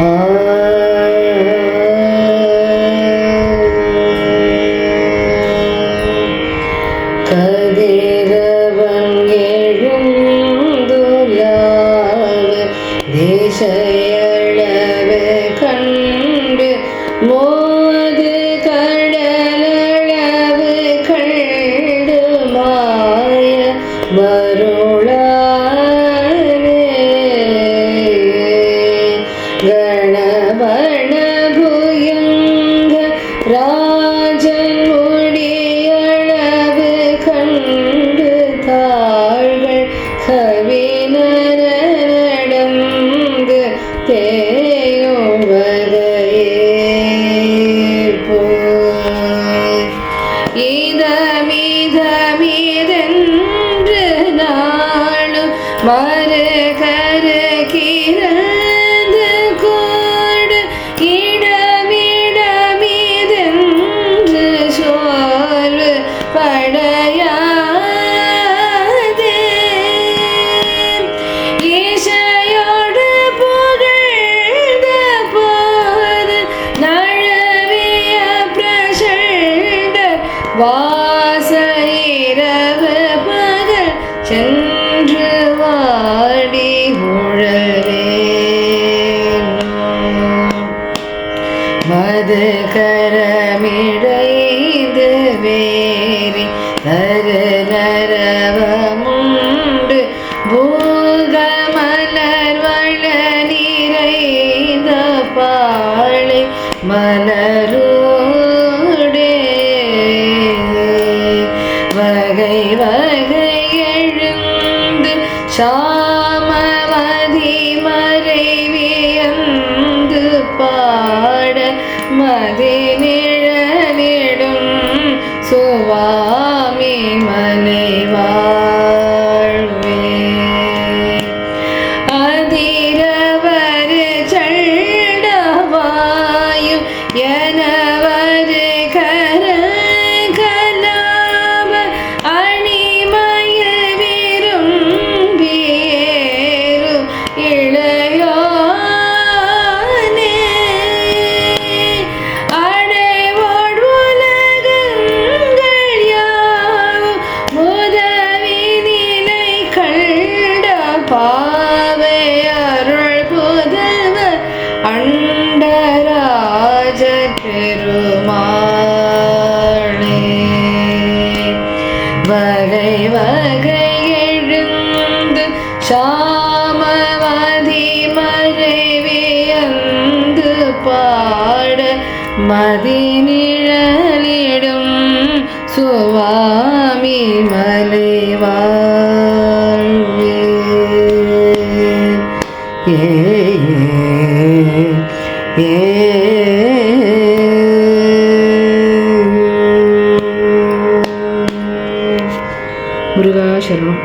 Okay. இதமிதமிதென்று நாளும் மறுகர சென்று வாடி உழலே. மது கரமிடைந்து வேரி சாமவதி மறைவியந்து பாட மதி நிழலிடும் சுவாமி மலை பாவை அருள் புதவ அண்டராஜ பெருமாளே. வகை வகை எழுந்து சாமவதி மறைவியந்து பாட மதி நிழலிடும் ఏ మురుగా శరణం.